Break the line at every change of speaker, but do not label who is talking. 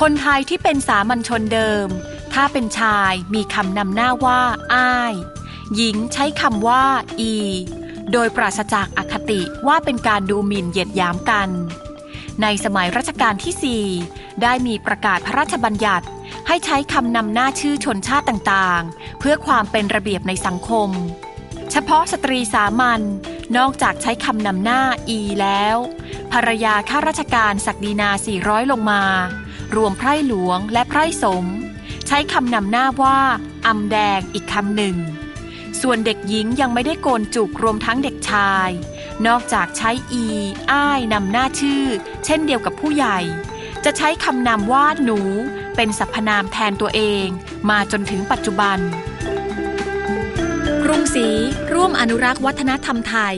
คนไทยที่เป็นสามัญชนเดิม ถ้าเป็นชายมีคำนำหน้าว่า อ้าย หญิงใช้คำว่า อี โดยปราศจากอคติว่าเป็นการดูหมิ่นเหยียดหยามกัน ในสมัยรัชกาลที่ 4 ได้มีประกาศพระราชบัญญัติ ให้ใช้คำนำหน้าชื่อชนชาติต่างๆ เพื่อความเป็นระเบียบในสังคม เฉพาะสตรีสามัญนอกจากใช้คำนำหน้าอีแล้ว ภรรยาข้าราชการศักดินา 400 ลงมา รวมไพร่หลวงและไพร่สม ใช้คำนำหน้าว่าอำแดงอีกคำหนึ่ง ส่วนเด็กหญิงยังไม่ได้โกนจุกรวมทั้งเด็กชาย นอกจากใช้อีอ้ายนำหน้าชื่อ เช่นเดียวกับผู้ใหญ่ จะใช้คำนำว่าหนู เป็นสรรพนามแทนตัวเอง มาจนถึงปัจจุบัน กรุงศรีร่วมอนุรักษ์วัฒนธรรมไทย